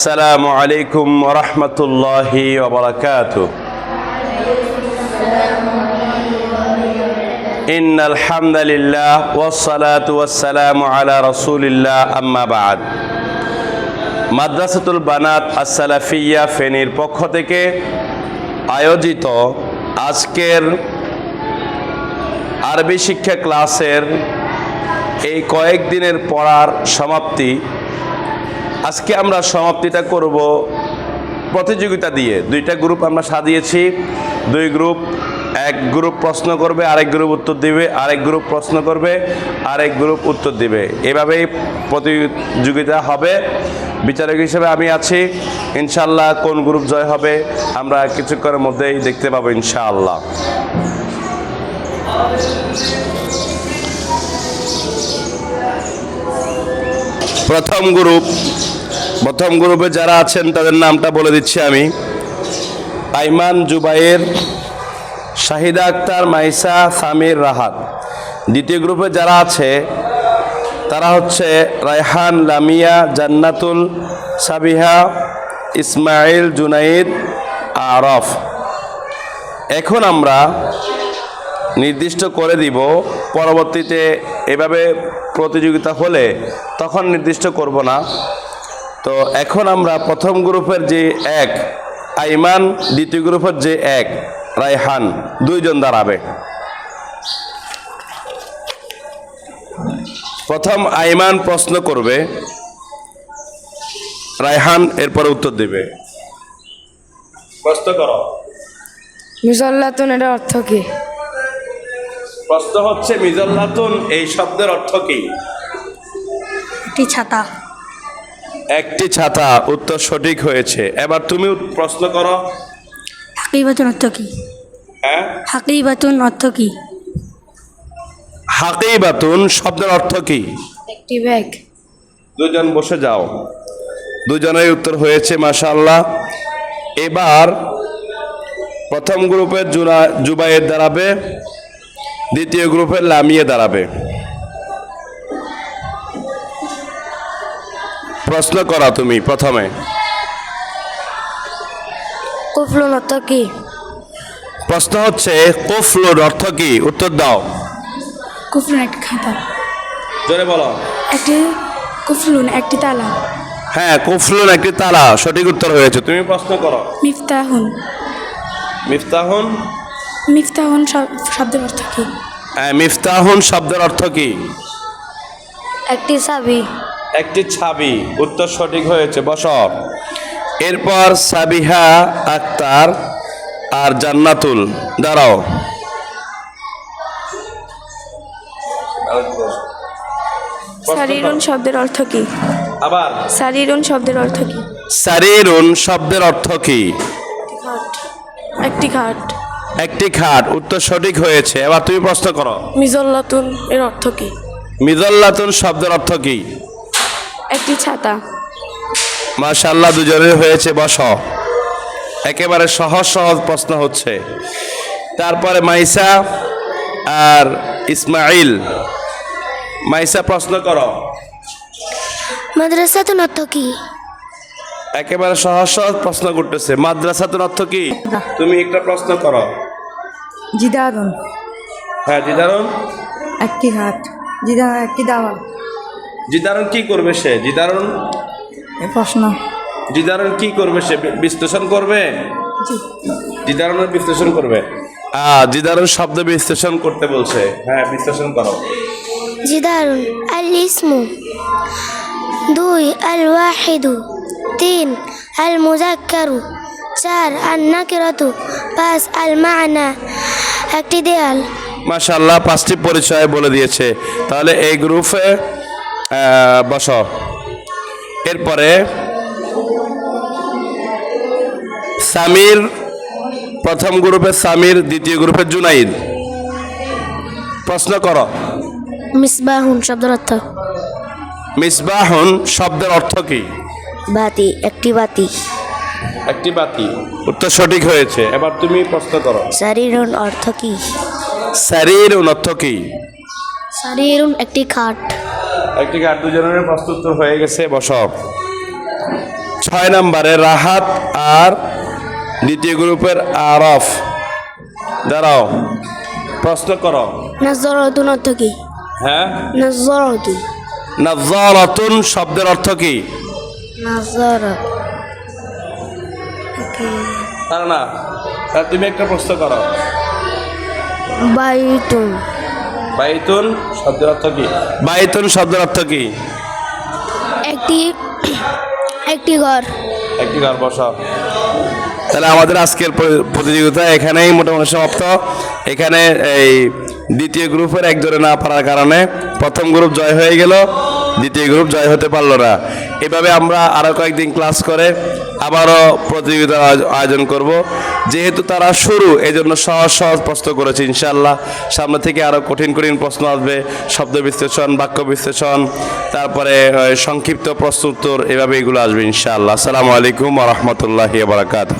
السلام عليكم ورحمة الله وبركاته إن الحمد لله والصلاة والسلام على رسول الله أما بعد মাদ্রাসাতুল বানাত আসসালাফিয়া ফেনীর পক্ষ থেকে আয়োজিত আজকের আরবি শিক্ষা ক্লাসের এই কয়েকদিনের পড়ার সমাপ্তি আজকে আমরা সমাপ্তিটা করব প্রতিযোগিতা দিয়ে। দুইটা গ্রুপ আমরা সাজিয়েছি। দুই গ্রুপ এক গ্রুপ প্রশ্ন করবে, আরেক গ্রুপ উত্তর দিবে, আরেক গ্রুপ প্রশ্ন করবে, আরেক গ্রুপ উত্তর দিবে। এভাবেই প্রতিযোগিতা হবে। বিচারক হিসেবে আমি আছি। ইনশাল্লাহ কোন গ্রুপ জয় হবে, আমরা কিছুক্ষণের মধ্যেই দেখতে পাবো ইনশাআল্লাহ। প্রথম গ্রুপ প্রথম গ্রুপে যারা আছেন, তাদের নামটা বলে দিচ্ছি আমি। আইমান জুবাইর, শাহিদা আক্তার, মাইসা সামির রাহাত। দ্বিতীয় গ্রুপে যারা আছে, তারা হচ্ছে রায়হান লামিয়া, জান্নাতুল সাবিহা, ইসমাইল জুনাইদ, আরফ। এখন আমরা নির্দিষ্ট করে দিব, পরবর্তীতে এভাবে প্রতিযোগিতা হলে তখন নির্দিষ্ট করব না। তো এখন আমরা প্রথম গ্রুপের যে এক আইমান দ্বিতীয় গ্রুপের যে এক রায়হান দুইজন দাঁড়াবে। প্রথম আইমান প্রশ্ন করবে রায়হান এরপরে উত্তর দেবে। প্রশ্ন করো। মিসল্লাতুন এর অর্থ কি? প্রশ্ন হচ্ছে মিজল্লাতুন এই শব্দের অর্থ কি? একটি ছাতা। একটি ছাতা উত্তর সঠিক হয়েছে। এবার তুমি প্রশ্ন করো। হাকিবাতুন অর্থ কি? হ্যাঁ? হাকিবাতুন অর্থ কি? হাকিবাতুন শব্দের অর্থ কি? একটি ব্যাগ। দুজন বসে যাও। দুজনের উত্তর হয়েছে মাশাআল্লাহ। এবার প্রথম গ্রুপের জুনা জুবাইয়ের দাঁড়াবে দ্বিতীয় গ্রুপের লামিয়ে দাঁড়াবে। প্রশ্ন করা তুমি প্রথমে। কুফলুন অর্থ কি? প্রশ্ন হচ্ছে কুফলুর অর্থ কি? উত্তর দাও। কুফলুন একটি খাতা। জোরে বলো। একটি কুফলুন একটি তালা। হ্যাঁ কুফলুন একটি তালা সঠিক উত্তর হয়েছে। তুমি প্রশ্ন করো। মিফতাহুন। মিফতাহুন? মিফতাহুন শব্দের অর্থ কি? হ্যাঁ, মিফতাহুন শব্দের অর্থ কি? একটি চাবি। একটি ছাবি উত্তর সঠিক হয়েছে বস। এরপর সাবিহা আক্তার আর জান্নাতুল দাঁড়াও। সারিরুন শব্দের অর্থ কি? আবার। সারিরুন শব্দের অর্থ কি? সারিরুন শব্দের অর্থ কি? একটি ঘাট। একটি খাট উত্তর সঠিক হয়েছে। এবার তুমি প্রশ্ন করো। মিজল্লাতুন এর অর্থ কি? শব্দের অর্থ কি? একটি ছাতা। মাশাল্লাহ দুজনের হয়েছে বস একেবারে সহজ সহজ প্রশ্ন হচ্ছে। তারপরে মাইসা আর ইসমাইল মাইসা প্রশ্ন করো। মাদ্রাসাতুন অর্থ কি? একেবারে সহজ সহজ প্রশ্ন করতেছে। মাদ্রাসাতুন অর্থ কি? তুমি একটা প্রশ্ন করো। জিদারুন। হ্যাঁ জিদারুন। একটি হাত। জিদা একটি দাওয়া জিদারুন কি করবে সে? জিদারুন? এ প্রশ্ন। জিদারুন কি করবে সে? বিশ্লেষণ করবে? জিদারুনের বিশ্লেষণ করবে? আহ জিদারুন শব্দ বিশ্লেষণ করতে বলছে। হ্যাঁ বিশ্লেষণ করো। জিদারুন আল ইসমু দুই আল ওয়াহিদু তিন আল মুজাক্কারু চার আল নাকিরাতু পাঁচ আল মানা একটি দেয়াল। মাশাল্লাহ পাঁচটি পরিচয় বলে দিয়েছে। তাহলে এই গ্রুপে বস। এরপরে সামির প্রথম গ্রুপে সামির দ্বিতীয় গ্রুপে জুনাইদ। প্রশ্ন করো। মিসবাহুন শব্দের অর্থ? মিসবাহন শব্দের অর্থ কি? বাতি একটি বাতি। একটি বাতি। উত্তর সঠিক হয়েছে। এবার তুমি প্রশ্ন করো। শারীরুন অর্থ কি? শরীর অর্থ কি? শারীরুন একটি খাট। একটি গার দুজনের প্রস্তুত হয়ে গেছে বসব ছয় নম্বরে রাহাত আর দ্বিতীয় গ্রুপের আরফ। দাঁড়াও প্রশ্ন করো। নাজরাতুন অর্থ কি? হ্যাঁ? নাজরাতুন নাজারাতুন শব্দের অর্থ কি? নাজরা তার না তুমি একটা প্রশ্ন করো। বাইতুন। বাইতুন শব্দের অর্থ কি? বাইতুন শব্দের অর্থ কি? একটি একটি ঘর। একটি ঘর বসা। তাহলে আমাদের আজকের প্রতিযোগিতা এখানেই মোটামুটি সমাপ্ত। এখানে এই দ্বিতীয় গ্রুপের একজনে না পারার কারণে প্রথম গ্রুপ জয় হয়ে গেল। দ্বিতীয় গ্রুপ জয় হতে পারল না। এভাবে আমরা আরও কয়েকদিন ক্লাস করে আবারও প্রতিযোগিতার আয়োজ- আয়োজন করব। যেহেতু তারা শুরু এই জন্য সহজ সহজ প্রশ্ন করেছে ইনশাল্লাহ সামনে থেকে আরও কঠিন কঠিন প্রশ্ন আসবে, শব্দ বিশ্লেষণ, বাক্য বিশ্লেষণ, তারপরে সংক্ষিপ্ত প্রশ্ন উত্তর, এভাবে এগুলো আসবে, ইনশাআল্লাহ। আসসালামু আলাইকুম রহমতুল্লাহ বারাকাত